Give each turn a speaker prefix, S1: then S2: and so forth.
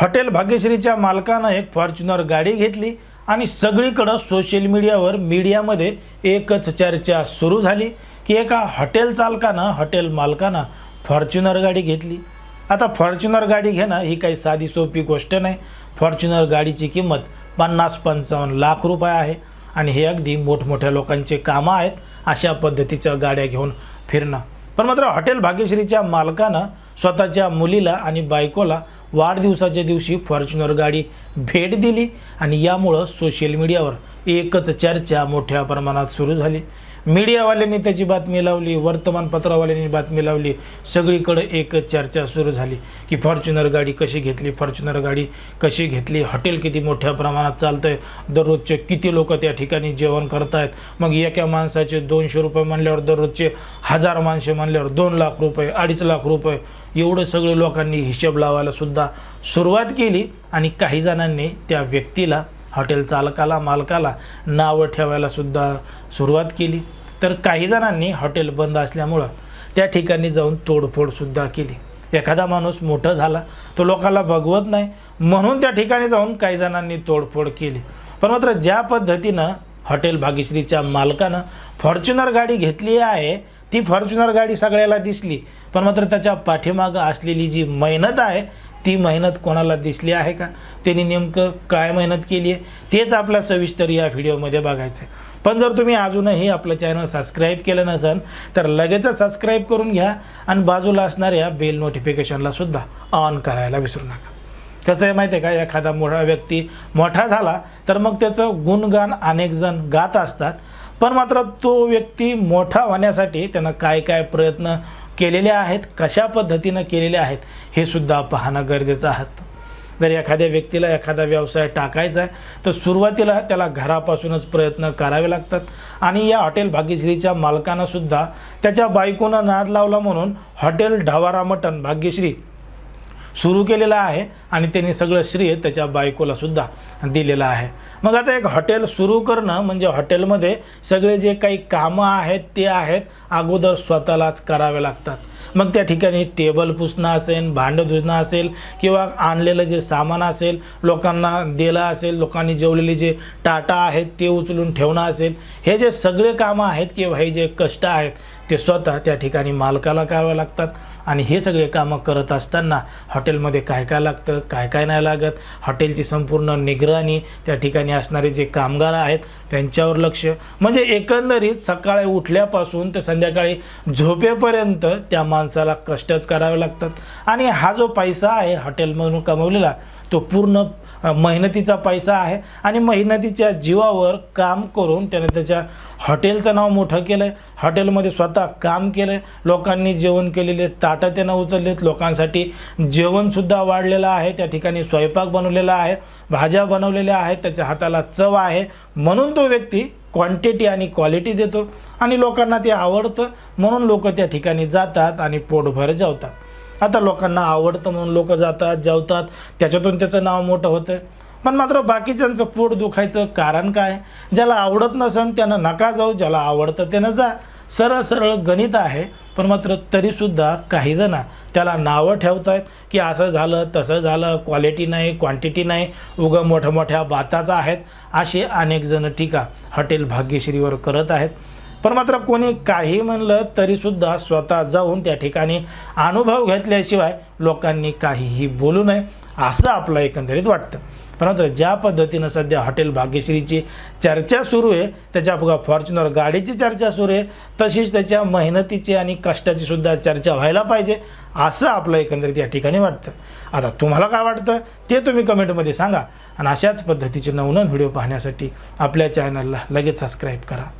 S1: Hotel भाग्यश्रीच्या मालकानं एक Fortuner गाडी घेतली आणि सगळीकडं सोशल मीडियावर मीडियामध्ये एकच चर्चा सुरू झाली की एका हॉटेल चालकानं हॉटेल मालकानं फॉर्च्युनर गाडी घेतली. आता फॉर्च्युनर गाडी घेणं ही काही साधी सोपी गोष्ट नाही. फॉर्च्युनर गाडीची किंमत पन्नास पंचावन्न लाख रुपये आहे आणि हे अगदी मोठमोठ्या लोकांचे कामं आहेत अशा पद्धतीच्या गाड्या घेऊन फिरणं. पण मात्र हॉटेल भाग्यश्रीच्या मालकानं स्वतःच्या मुलीला आणि बायकोला वाढदिवसाच्या दिवशी फॉर्च्युनर गाडी भेट दिली आणि यामुळं सोशल मीडियावर एकच चर्चा मोठ्या प्रमाणात सुरू झाली. मीडियावाल्यांनी त्याची बातमी लावली वर्तमानपत्रावाल्यांनी बातमी लावली सगळीकडे एकच चर्चा सुरू झाली की फॉर्च्युनर गाडी कशी घेतली फॉर्च्युनर गाडी कशी घेतली हॉटेल किती मोठ्या प्रमाणात चालतं आहे दररोजचे किती लोक त्या ठिकाणी जेवण करतायत मग एका माणसाचे दोनशे रुपये म्हणल्यावर दररोजचे हजार माणसे म्हणल्यावर दोन लाख रुपये अडीच लाख रुपये एवढं सगळं लोकांनी हिशेब लावायला सुद्धा सुरुवात केली आणि काही जणांनी त्या व्यक्तीला हॉटेल चालकाला मालकाला नावं ठेवायलासुद्धा सुरुवात केली. तर काही जणांनी हॉटेल बंद असल्यामुळं त्या ठिकाणी जाऊन तोडफोडसुद्धा केली. एखादा माणूस मोठं झाला तो लोकांना बघवत नाही म्हणून त्या ठिकाणी जाऊन काही जणांनी तोडफोड केली. पण मात्र ज्या पद्धतीनं हॉटेल भाग्यश्रीच्या मालकानं फॉर्च्युनर गाडी घेतली आहे ती फॉर्च्युनर गाडी सगळ्याला दिसली. पण मात्र त्याच्या पाठीमागं असलेली जी मेहनत आहे ती मेहनत कोणाला दिसली आहे का? त्यांनी नेमकं काय मेहनत केली आहे? तेच आपल्या सविस्तर या व्हिडिओमध्ये बघायचं आहे पण जर तुम्ही अजूनही आपलं चॅनल सबस्क्राईब केलं नसेल तर लगेचच सबस्क्राईब करून घ्या आणि बाजूला असणाऱ्या बेल नोटिफिकेशनला सुद्धा ऑन करायला विसरू नका. कसं आहे माहिती आहे का? एखादा मोठा व्यक्ती मोठा झाला तर मग त्याचं गुणगान अनेक जण गात असतात. पण मात्र तो व्यक्ती मोठा होण्यासाठी त्यांना काय काय प्रयत्न केलेल्या आहेत कशा पद्धतीनं केलेल्या आहेत हे सुद्धा पाहणं गरजेचं असतं. जर एखाद्या व्यक्तीला एखादा व्यवसाय टाकायचा आहे तर सुरुवातीला त्याला घरापासूनच प्रयत्न करावे लागतात. आणि या हॉटेल भाग्यश्रीच्या मालकानंसुद्धा त्याच्या बायकोनं नाद लावला म्हणून हॉटेल ढवारा मटण भाग्यश्री सुरू केलेलं आहे आणि त्यांनी सगळं श्रेय त्याच्या बायकोला सुद्धा दिलेलं आहे. मग आता एक हॉटेल सुरू करणं म्हणजे हॉटेलमध्ये सगळे जे काही कामं आहेत ते आहेत अगोदर स्वतःलाच करावे लागतात. मग त्या ठिकाणी टेबल पुसणं असेल भांडं धुणं असेल किंवा आणलेलं जे सामान असेल लोकांना दिलं असेल लोकांनी जेवलेले जे टाटा आहेत ते उचलून ठेवणं असेल हे जे सगळे कामं आहेत किंवा हे जे कष्ट आहेत ते स्वतः त्या ठिकाणी मालकाला करावे लागतात. आणि हे सगळे कामं करत असताना हॉटेलमध्ये काय काय लागतं काय काय नाही लागत हॉटेलची संपूर्ण निगराणी त्या ठिकाणी असणारे जे कामगार आहेत त्यांच्यावर लक्ष. म्हणजे एकंदरीत सकाळी उठल्यापासून ते संध्याकाळी झोपेपर्यंत त्या माणसाला कष्टच करावे लागतात. आणि हा जो पैसा आहे हॉटेलमधून कमवलेला तो पूर्ण मेहनतीचा पैसा आहे आणि मेहनतीच्या जीवावर काम करून त्याने त्याच्या हॉटेलचं नाव मोठं केलं आहे हॉटेलमध्ये स्वतः काम केलं आहे लोकांनी जेवण केलेले ताटं त्यानं उचललेत. लोकांसाठी जेवणसुद्धा वाढलेलं आहे. त्या ठिकाणी स्वयंपाक बनवलेला आहे. भाज्या बनवलेल्या आहेत. त्याच्या हाताला चव आहे. म्हणून तो व्यक्ती क्वांटिटी आणि क्वालिटी देतो आणि लोकांना ते आवडतं. म्हणून लोक त्या ठिकाणी जातात आणि पोटभर जेवतात. आता लोकांना आवडतं म्हणून लोक जातात जेवतात. त्याच्यातून त्याचं नाव मोठं होतं पण मात्र बाकीच्यांचं पोट दुखायचं कारण काय? ज्याला आवडत नसन त्यानं नका जाऊ ज्याला आवडतं त्यानं जा. सरळ सरळ गणित आहे पण मात्र तरीसुद्धा काहीजणं त्याला नावं ठेवत आहेत की असं झालं तसं झालं क्वालिटी नाही क्वांटिटी नाही उगं मोठ्या मोठ्या बाताचा आहेत. असे अनेकजणं टीका हॉटेल भाग्यश्रीवर करत आहेत. पण मात्र कोणी काही म्हणलं तरीसुद्धा स्वतः जाऊन त्या ठिकाणी अनुभव घेतल्याशिवाय लोकांनी काहीही बोलू नये असं आपलं एकंदरीत वाटतं. पण मात्र ज्या पद्धतीनं सध्या हॉटेल भाग्यश्रीची चर्चा सुरू आहे त्याच्या बघा फॉर्च्युनर गाडीची चर्चा सुरू आहे तशीच त्याच्या मेहनतीची आणि कष्टाची सुद्धा चर्चा व्हायला पाहिजे असं आपलं एकंदरीत या ठिकाणी वाटतं. आता तुम्हाला काय वाटतं ते तुम्ही कमेंटमध्ये सांगा. आणि अशाच पद्धतीचे नवनवीन व्हिडिओ पाहण्यासाठी आपल्या चॅनलला लगेच सबस्क्राईब करा.